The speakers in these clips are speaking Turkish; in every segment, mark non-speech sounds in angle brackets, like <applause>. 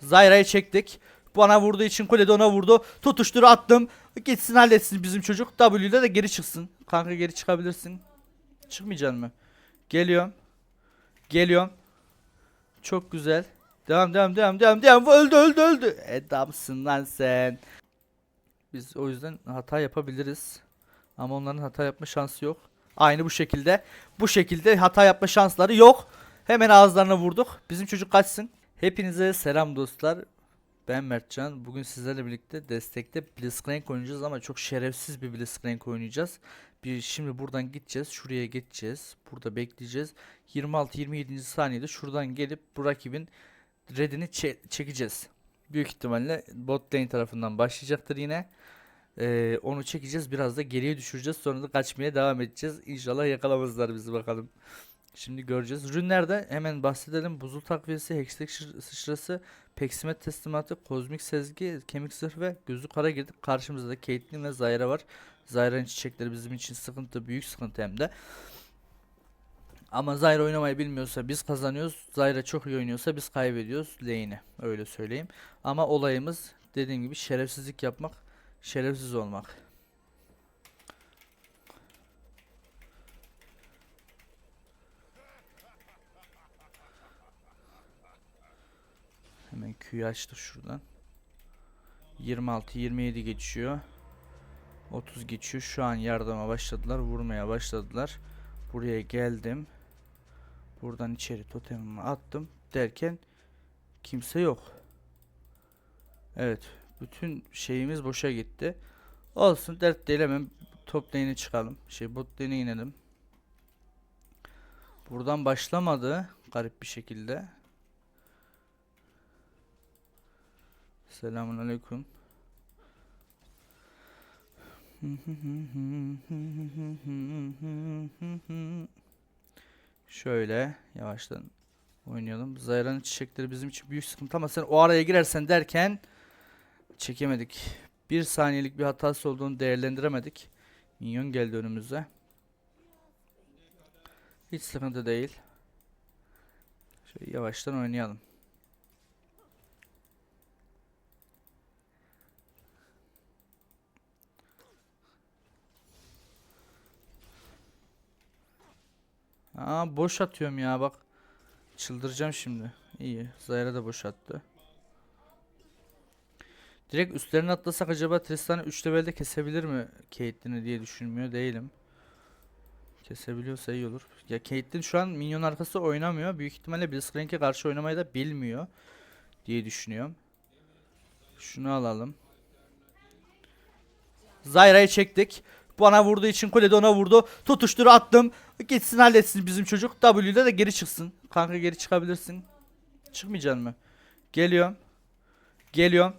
Zayra'yı çektik. Bana vurduğu için kulede ona vurdu. Tutuştur attım. Gitsin halletsin bizim çocuk. W'de de geri çıksın. Kanka geri çıkabilirsin. Çıkmayacaksın mı? Geliyorum. Geliyorum. Çok güzel. Devam devam devam devam devam. Öldü öldü öldü. Adamsın lan sen. Biz o yüzden hata yapabiliriz. Ama onların hata yapma şansı yok. Aynı bu şekilde. Bu şekilde hata yapma şansları yok. Hemen ağızlarına vurduk. Bizim çocuk kaçsın. Hepinize selam dostlar. Ben Mertcan. Bugün sizlerle birlikte destekte Blitzcrank oynayacağız ama çok şerefsiz bir Blitzcrank oynayacağız. Bir şimdi buradan gideceğiz. Şuraya geçeceğiz. Burada bekleyeceğiz. 26-27. saniyede şuradan gelip bu rakibin redini çe- çekeceğiz. Büyük ihtimalle bot lane tarafından başlayacaktır yine. Ee, onu çekeceğiz. Biraz da geriye düşüreceğiz. Sonra da kaçmaya devam edeceğiz. İnşallah yakalamazlar bizi bakalım. Şimdi göreceğiz. Ürünlerde hemen bahsedelim. Buzul takviyesi, hextech sıçrası, peksimet teslimatı, kozmik sezgi, kemik zırh ve gözü kara girdik. Karşımızda da Caitlyn ve Zyra var. Zyra'nın çiçekleri bizim için sıkıntı, büyük sıkıntı hem de. Ama Zyra oynamayı bilmiyorsa biz kazanıyoruz. Zyra çok iyi oynuyorsa biz kaybediyoruz lane'i. Öyle söyleyeyim. Ama olayımız dediğim gibi şerefsizlik yapmak, şerefsiz olmak. Hemen Q'yu açtık şuradan. 26 27 geçiyor. 30 geçiyor. Şu an yardıma başladılar. Vurmaya başladılar. Buraya geldim. Buradan içeri totemimi attım derken kimse yok. Evet. Bütün şeyimiz boşa gitti. Olsun dert değil hemen top lane'e çıkalım. Şey bot lane'e inelim. Buradan başlamadı garip bir şekilde. Selamun aleyküm. Şöyle yavaştan oynayalım. Zayra'nın çiçekleri bizim için büyük sıkıntı ama sen o araya girersen derken çekemedik. Bir saniyelik bir hatası olduğunu değerlendiremedik. Minyon geldi önümüze. Hiç sıkıntı değil. Şöyle yavaştan oynayalım. Aa boş atıyorum ya bak. Çıldıracağım şimdi. İyi. Zayra da boş attı. Direkt üstlerine atlasak acaba Tristan'ı 3 levelde kesebilir mi Caitlyn'i diye düşünmüyor değilim. Kesebiliyorsa iyi olur. Ya Caitlyn şu an minyon arkası oynamıyor. Büyük ihtimalle Blitzcrank'e karşı oynamayı da bilmiyor diye düşünüyorum. Şunu alalım. Zyra'yı çektik. Bana vurduğu için kulede ona vurdu. Tutuştur attım. Gitsin halletsin bizim çocuk. W'de de geri çıksın. Kanka geri çıkabilirsin. Çıkmayacaksın mı? Geliyorum. Geliyorum.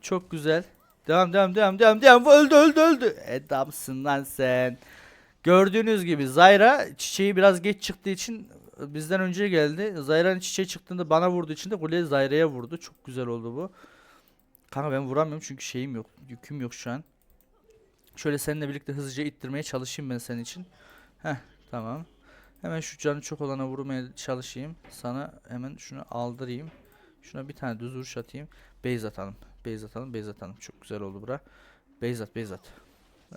Çok güzel. Devam devam devam devam devam. Öldü öldü öldü. Adamsın lan sen. Gördüğünüz gibi Zyra çiçeği biraz geç çıktığı için bizden önce geldi. Zyra'nın çiçeği çıktığında bana vurduğu için de kule Zyra'ya vurdu. Çok güzel oldu bu. Kanka ben vuramıyorum çünkü şeyim yok. Yüküm yok şu an. Şöyle seninle birlikte hızlıca ittirmeye çalışayım ben senin için. Heh tamam. Hemen şu canı çok olana vurmaya çalışayım. Sana hemen şunu aldırayım. Şuna bir tane düz vuruş atayım. Base atalım. Base atalım. Base atalım. Çok güzel oldu bura. Base at. Base at.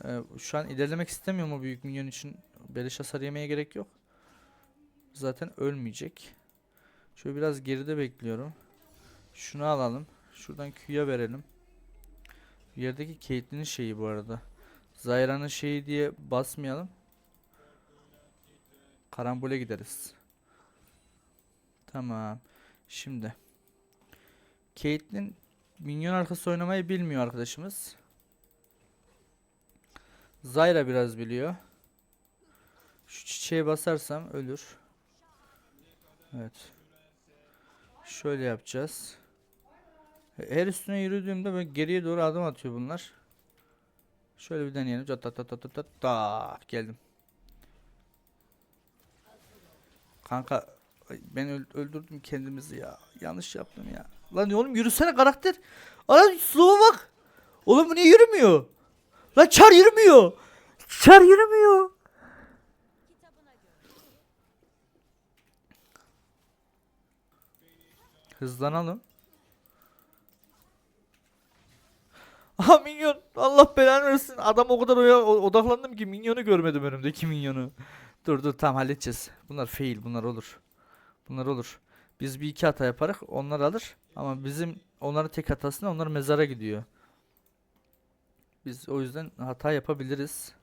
Ee, şu an ilerlemek istemiyorum o büyük minyon için. Beleş hasar yemeye gerek yok. Zaten ölmeyecek. Şöyle biraz geride bekliyorum. Şunu alalım. Şuradan Q'ya verelim. Yerdeki Caitlyn'in şeyi bu arada. Zyra'nın şeyi diye basmayalım. Karambole gideriz. Tamam. Şimdi. Caitlyn minyon arkası oynamayı bilmiyor arkadaşımız. Zyra biraz biliyor. Şu çiçeğe basarsam ölür. Evet. Şöyle yapacağız. Her üstüne yürüdüğümde böyle geriye doğru adım atıyor bunlar. Şöyle bir deneyelim. Tat tat tat tat tat. Tak, geldim. Kanka ben öl- öldürdüm kendimizi ya. Yanlış yaptım ya. Lan oğlum yürüsene karakter. Ana slow'a bak. Oğlum bu niye yürümüyor? Lan çar yürümüyor. Çar yürümüyor. Hızlanalım. <laughs> Aha minyon. Allah belanı versin. Adam o kadar oya- odaklandım ki minyonu görmedim önümdeki minyonu. Dur dur tamam halledeceğiz. Bunlar fail bunlar olur. Bunlar olur. Biz bir iki hata yaparız onlar alır. Ama bizim onların tek hatasında onlar mezara gidiyor. Biz o yüzden hata yapabiliriz.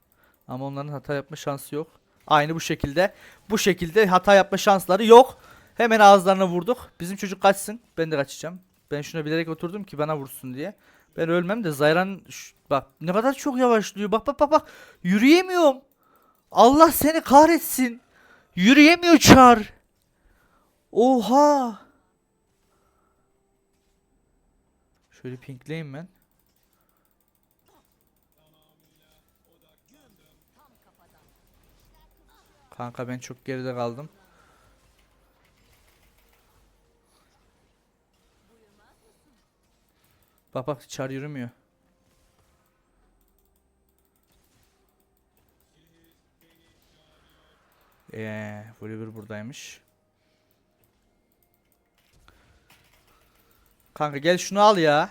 Ama onların hata yapma şansı yok. Aynı bu şekilde. Bu şekilde hata yapma şansları yok. Hemen ağızlarına vurduk. Bizim çocuk kaçsın. Ben de kaçacağım. Ben şuna bilerek oturdum ki bana vursun diye. Ben ölmem de Zayran Şş, bak ne kadar çok yavaşlıyor. Bak bak bak bak. Yürüyemiyorum. Allah seni kahretsin. Yürüyemiyor çar. Oha. Şöyle pinkleyeyim ben. Kanka ben çok geride kaldım. Bak bak çar yürümüyor. Eee Volibear buradaymış. Kanka gel şunu al ya.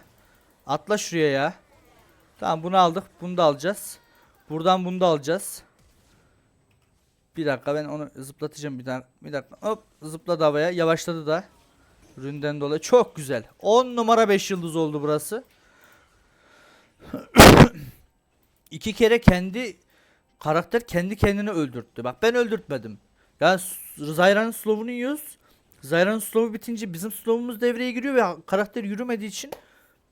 Atla şuraya ya. Tamam bunu aldık. Bunu da alacağız. Buradan bunu da alacağız. Bir dakika ben onu zıplatacağım bir dakika. Bir dakika. Hop zıpladı havaya. Yavaşladı da. Ründen dolayı. Çok güzel. 10 numara 5 yıldız oldu burası. <coughs> İki kere kendi karakter kendi kendini öldürttü. Bak ben öldürtmedim. Ya s- Zayra'nın slow'unu yiyoruz. Zayra'nın slow'u bitince bizim slow'umuz devreye giriyor ve karakter yürümediği için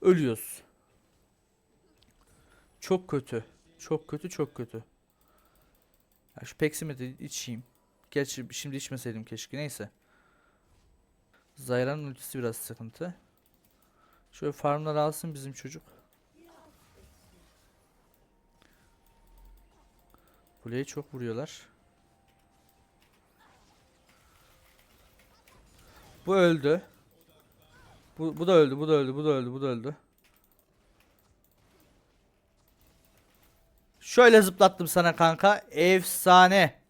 ölüyoruz. Çok kötü. Çok kötü, çok kötü. Ya şu de içeyim. Gerçi şimdi içmeseydim keşke. Neyse. Zayra'nın ultisi biraz sıkıntı. Şöyle farmları alsın bizim çocuk. Kuleye çok vuruyorlar. Bu öldü. Bu, bu da öldü, bu da öldü, bu da öldü, bu da öldü. Şöyle zıplattım sana kanka. Efsane.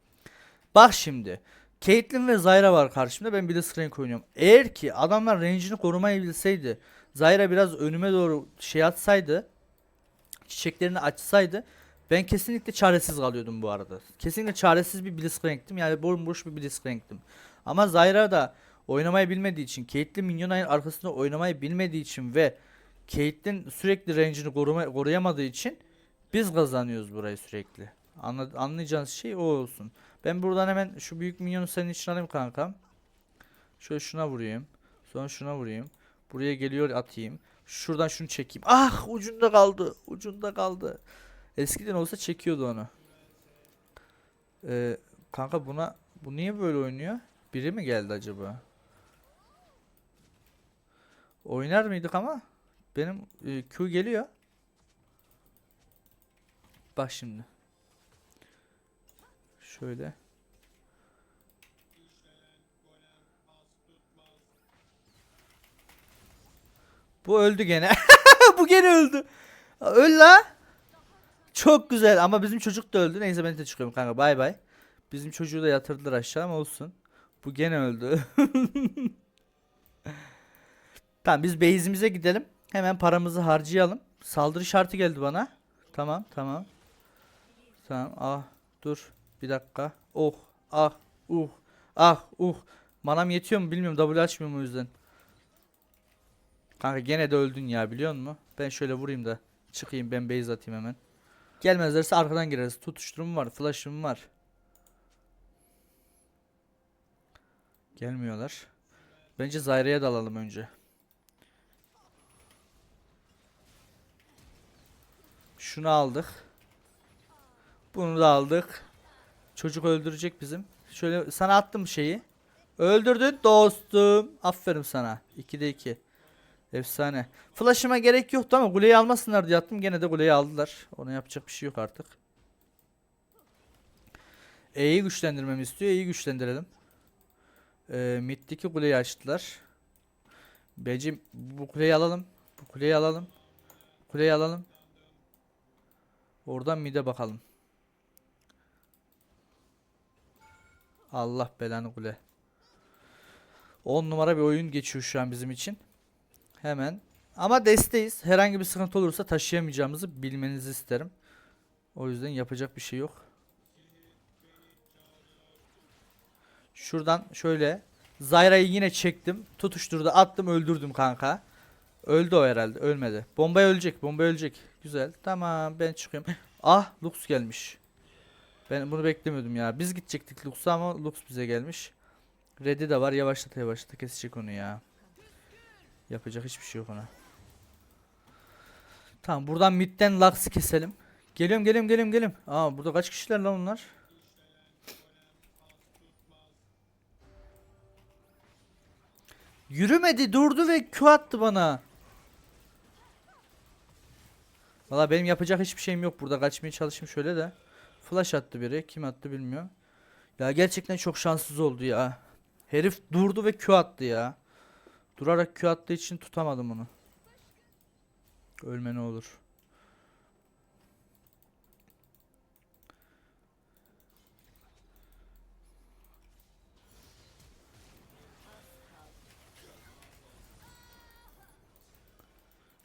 Bak şimdi. Caitlyn ve Zyra var karşımda. Ben Blitzcrank oynuyorum. Eğer ki adamlar range'ini korumayı bilseydi. Zyra biraz önüme doğru şey atsaydı. Çiçeklerini açsaydı. Ben kesinlikle çaresiz kalıyordum bu arada. Kesinlikle çaresiz bir Blitzcrank'tim. Yani bomboş bir Blitzcrank'tim. Ama Zyra da oynamayı bilmediği için, Caitlyn Minyona'nın arkasında oynamayı bilmediği için ve Caitlyn sürekli range'ini koruyamadığı için biz kazanıyoruz burayı sürekli. Anla, anlayacağınız şey o olsun. Ben buradan hemen şu büyük minyonu senin için alayım kankam. Şöyle şuna vurayım. Sonra şuna vurayım. Buraya geliyor atayım. Şuradan şunu çekeyim. Ah ucunda kaldı. Ucunda kaldı. Eskiden olsa çekiyordu onu. Ee, kanka buna bu niye böyle oynuyor? Biri mi geldi acaba? Oynar mıydık ama benim e, Q geliyor. Bak şimdi. Şöyle. Bu öldü gene. <laughs> Bu gene öldü. Öl la. Çok güzel ama bizim çocuk da öldü. Neyse ben de çıkıyorum kanka. Bay bay. Bizim çocuğu da yatırdılar aşağı ama olsun. Bu gene öldü. <laughs> tamam biz base'imize gidelim. Hemen paramızı harcayalım. Saldırı şartı geldi bana. Tamam tamam. Tamam ah dur bir dakika. Oh ah uh ah uh. Manam yetiyor mu bilmiyorum W açmıyorum o yüzden. Kanka gene de öldün ya biliyor musun? Ben şöyle vurayım da çıkayım ben base atayım hemen. Gelmezlerse arkadan gireriz. Tutuşturum var, flash'ım var. Gelmiyorlar. Bence Zyra'ya dalalım önce. Şunu aldık. Bunu da aldık. Çocuk öldürecek bizim. Şöyle sana attım şeyi. Öldürdün dostum. Aferin sana. 2'de 2. Efsane. Flash'ıma gerek yoktu ama kuleyi almasınlar diye attım. Gene de kuleyi aldılar. Ona yapacak bir şey yok artık. E'yi güçlendirmemi istiyor. E'yi güçlendirelim. Ee, mid'deki kuleyi açtılar. Becim bu kuleyi alalım. Bu kuleyi alalım. Kuleyi alalım. Oradan mid'e bakalım. Allah belanı kule. 10 numara bir oyun geçiyor şu an bizim için. Hemen Ama desteğiz. Herhangi bir sıkıntı olursa taşıyamayacağımızı bilmenizi isterim. O yüzden yapacak bir şey yok. Şuradan şöyle Zayra'yı yine çektim. Tutuşturdu attım öldürdüm kanka. Öldü o herhalde ölmedi. Bomba ölecek bomba ölecek. Güzel tamam ben çıkıyorum. Ah Lux gelmiş. Ben bunu beklemiyordum ya. Biz gidecektik Lux'a ama Lux bize gelmiş. Red'i de var yavaşlata yavaşlata kesecek onu ya. Yapacak hiçbir şey yok ona. Tamam buradan midden Lux'ı keselim. Geliyorum geliyorum geliyorum geliyorum. Aa burada kaç kişiler lan onlar? Yürümedi durdu ve Q attı bana. Valla benim yapacak hiçbir şeyim yok burada kaçmaya çalışayım şöyle de. Flash attı biri kim attı bilmiyorum. Ya gerçekten çok şanssız oldu ya. Herif durdu ve Q attı ya. Durarak Q attığı için tutamadım onu. Ölme ne olur.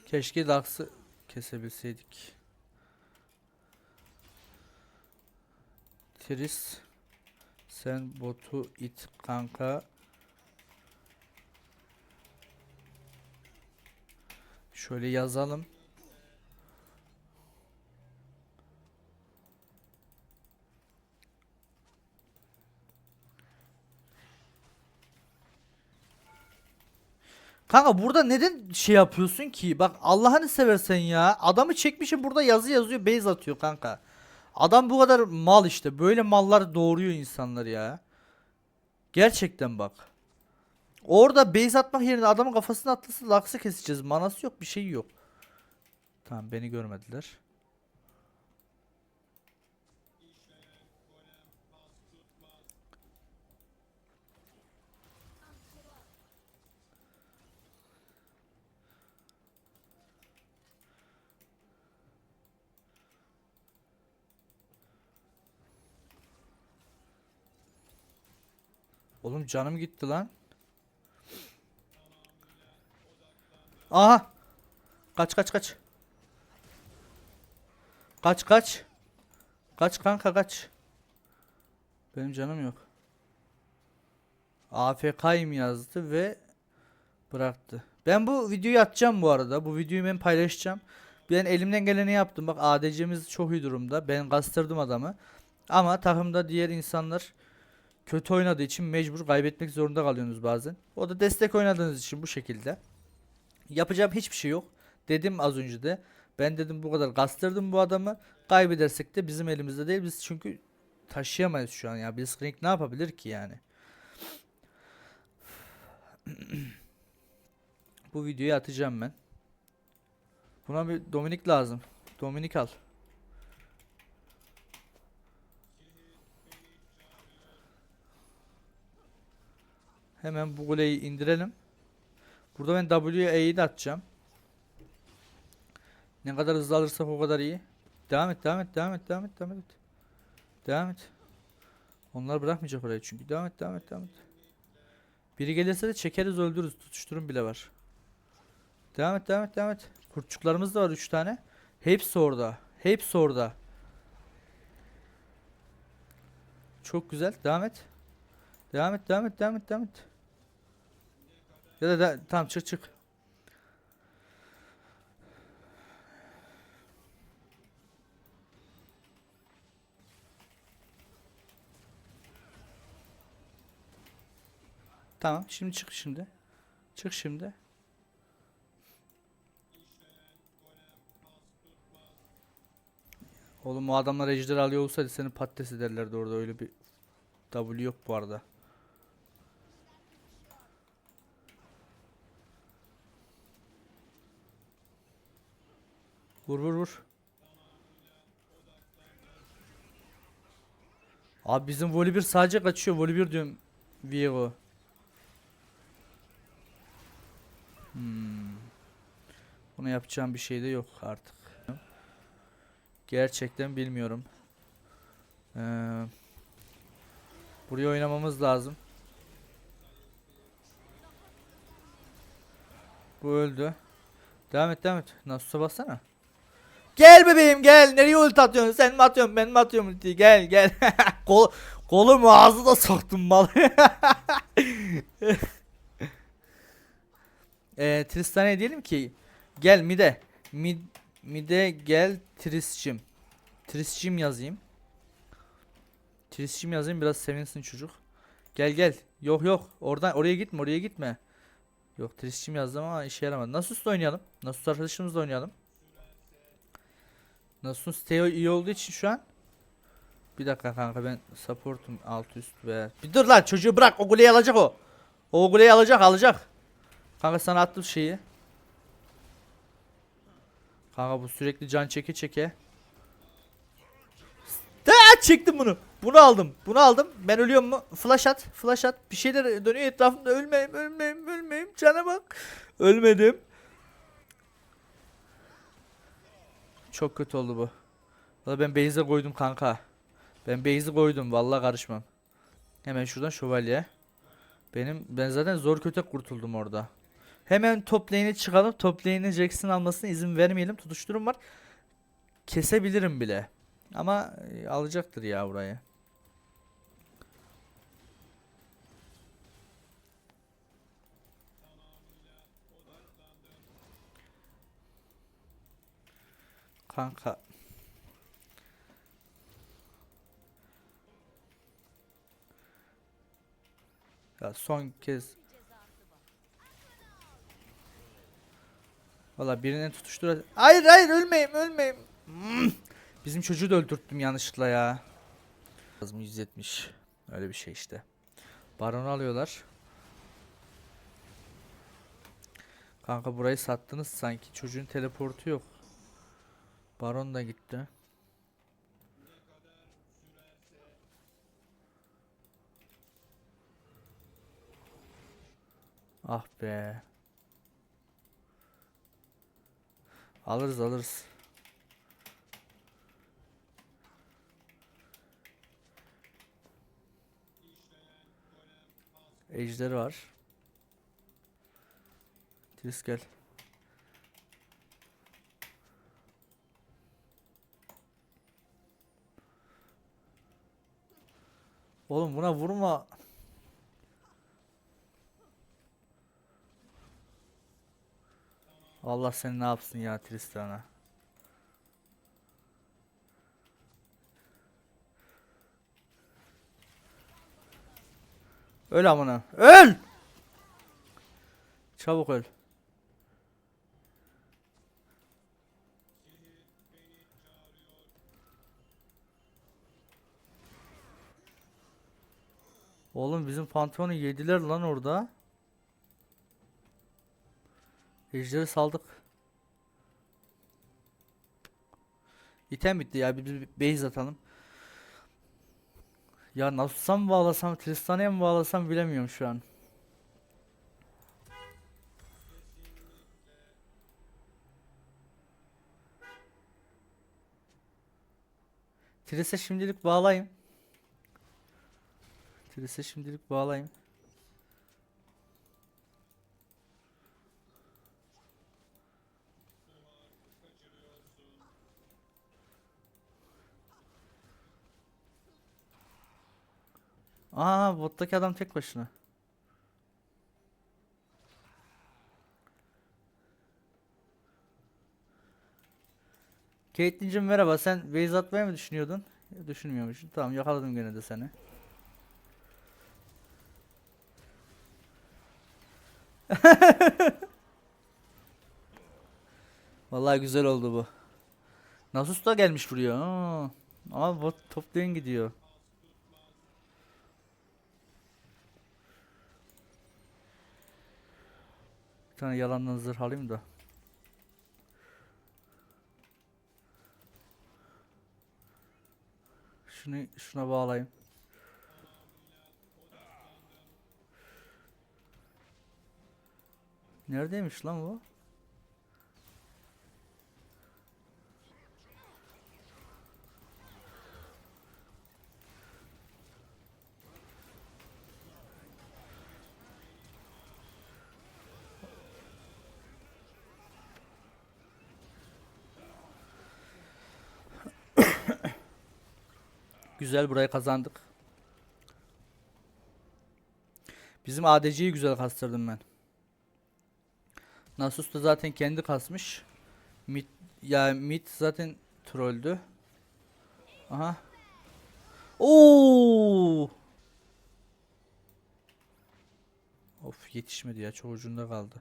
Keşke Lux'ı kesebilseydik. Tris sen botu it kanka. Şöyle yazalım. Kanka burada neden şey yapıyorsun ki? Bak Allah'ını seversen ya. Adamı çekmişim burada yazı yazıyor base atıyor kanka. Adam bu kadar mal işte. Böyle mallar doğuruyor insanlar ya. Gerçekten bak. Orada base atmak yerine adamın kafasına atlısı laksı keseceğiz. Manası yok bir şey yok. Tamam beni görmediler. Oğlum canım gitti lan. Aha. Kaç kaç kaç. Kaç kaç. Kaç kanka kaç. Benim canım yok. AFK'yim yazdı ve bıraktı. Ben bu videoyu atacağım bu arada. Bu videoyu ben paylaşacağım. Ben elimden geleni yaptım. Bak ADC'miz çok iyi durumda. Ben kastırdım adamı. Ama takımda diğer insanlar kötü oynadığı için mecbur kaybetmek zorunda kalıyorsunuz bazen. O da destek oynadığınız için bu şekilde. Yapacağım hiçbir şey yok. Dedim az önce de. Ben dedim bu kadar kastırdım bu adamı. Kaybedersek de bizim elimizde değil. Biz çünkü taşıyamayız şu an ya. Blitzcrank ne yapabilir ki yani? bu videoyu atacağım ben. Buna bir Dominik lazım. Dominik al. Hemen bu kuleyi indirelim. Burada ben WA'yı de atacağım. Ne kadar hızlı alırsak o kadar iyi. Devam et, devam et, devam et, devam et, devam et. Devam et. Onlar bırakmayacak orayı çünkü. Devam et, devam et, devam et. Biri gelirse de çekeriz öldürürüz. Tutuşturun bile var. Devam et, devam et, devam et. Kurtçuklarımız da var 3 tane. Hepsi orada. Hepsi orada. Çok güzel. Devam et. Devam et, devam et, devam et, devam et. Ya da, da tamam çık çık. Tamam şimdi çık şimdi. Çık şimdi. Oğlum o adamlar ejder alıyor olsaydı seni patates ederlerdi orada öyle bir W yok bu arada. Vur vur vur. Abi bizim voli bir sadece kaçıyor. Voli bir diyorum. Viego. Hmm. Buna yapacağım bir şey de yok artık. Gerçekten bilmiyorum. Ee, buraya oynamamız lazım. Bu öldü. Devam et devam et. Nasus'a bassana. Gel bebeğim gel. Nereye ulti atıyorsun? Sen mi atıyorsun? Ben mi atıyorum ultiyi? Gel gel. <laughs> Kol, kolumu ağzına soktum mal. Eee <laughs> Tristan'a diyelim ki gel mide. Mid, mide gel Tris'cim. Tris'cim yazayım. Tris'cim yazayım biraz sevinsin çocuk. Gel gel. Yok yok. Oradan oraya gitme oraya gitme. Yok Tris'cim yazdım ama işe yaramadı. Nasus'la oynayalım. Nasus arkadaşımızla oynayalım. Nasus'un stay iyi olduğu için şu an. Bir dakika kanka ben supportum alt üst ve bir dur lan çocuğu bırak o kuleyi alacak o. O kuleyi alacak alacak. Kanka sana attım şeyi. Kanka bu sürekli can çeke çeke. Da çektim bunu. Bunu aldım. Bunu aldım. Ben ölüyorum mu? Flash at. Flash at. Bir şeyler dönüyor etrafımda. Ölmeyeyim, ölmeyeyim, ölmeyeyim. Cana bak. Ölmedim. Çok kötü oldu bu. Valla ben base'e koydum kanka. Ben base'i koydum. Vallahi karışmam. Hemen şuradan şövalye. Benim ben zaten zor kötü kurtuldum orada. Hemen top lane'e çıkalım. Top lane'e Jackson almasına izin vermeyelim. Tutuşturum var. Kesebilirim bile. Ama e, alacaktır ya burayı. Kanka. Ya son kez Valla birine tutuştur. Hayır hayır ölmeyeyim ölmeyeyim. Hmm. Bizim çocuğu da öldürttüm yanlışlıkla ya. Lazım 170. Öyle bir şey işte. Baron'u alıyorlar. Kanka burayı sattınız sanki. Çocuğun teleportu yok. Baron da gitti. Ah be. Alırız alırız. Ejderi var. Tris gel. Oğlum buna vurma. Allah seni ne yapsın ya Tristan'a. Öl amına. Öl! Çabuk öl. Oğlum bizim pantolonu yediler lan orada. Ejderi saldık. İtem bitti ya bir, bir base atalım. Ya Nasus'a mı bağlasam, Tristan'a mı bağlasam bilemiyorum şu an. Tris'e şimdilik bağlayayım. Tris'e şimdilik bağlayayım. Aa bottaki adam tek başına. Caitlyn'cim merhaba sen base atmayı mı düşünüyordun? Düşünmüyormuşsun. Tamam yakaladım gene de seni. <laughs> Vallahi güzel oldu bu. Nasus da gelmiş buraya. Aa, ama bot top lane gidiyor. Bir tane yalandan zırh alayım da. Şunu şuna bağlayayım. Neredeymiş lan bu? Güzel burayı kazandık. Bizim ADC'yi güzel kastırdım ben. Nasus da zaten kendi kasmış. Mid ya mid zaten trolldü. Aha. Oo! Of yetişmedi ya çok ucunda kaldı.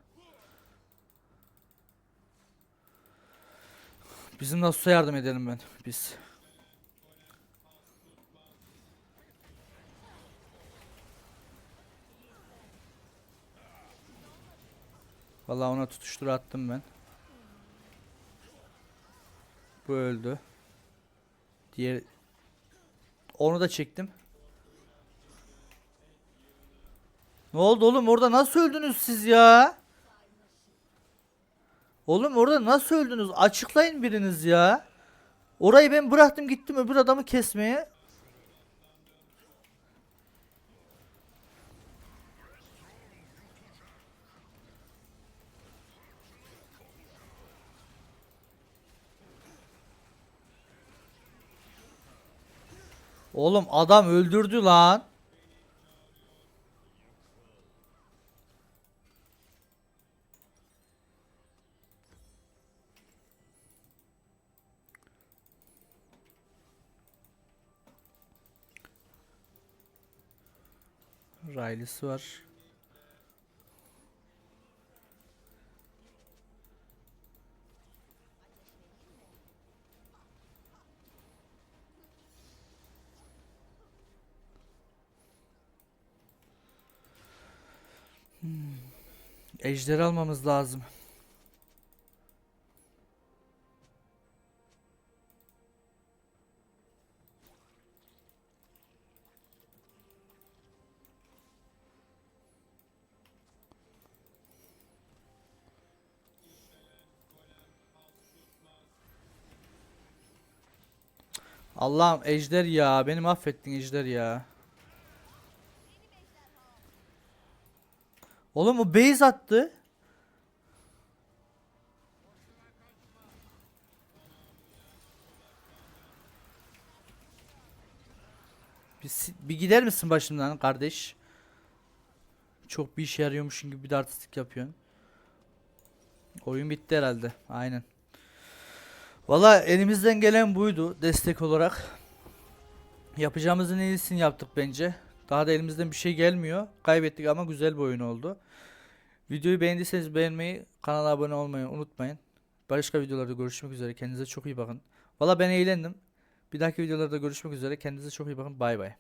Bizim Nasus'a yardım edelim ben. Biz. Vallahi ona tutuştur attım ben. Bu öldü. Diğer onu da çektim. Ne oldu oğlum orada nasıl öldünüz siz ya? Oğlum orada nasıl öldünüz? Açıklayın biriniz ya. Orayı ben bıraktım gittim öbür adamı kesmeye. Oğlum adam öldürdü lan. Riley'si var. Hmm. Ejderi almamız lazım. Allah'ım ejder ya. Beni mahvettin ejder ya. Oğlum o base attı. Bir, bir gider misin başımdan kardeş? Çok bir işe yarıyormuşsun gibi bir de artistik yapıyorsun. Oyun bitti herhalde. Aynen. Valla elimizden gelen buydu destek olarak. Yapacağımızın iyisini yaptık bence. Daha da elimizden bir şey gelmiyor. Kaybettik ama güzel bir oyun oldu. Videoyu beğendiyseniz beğenmeyi, kanala abone olmayı unutmayın. Başka videolarda görüşmek üzere. Kendinize çok iyi bakın. Valla ben eğlendim. Bir dahaki videolarda görüşmek üzere. Kendinize çok iyi bakın. Bay bay.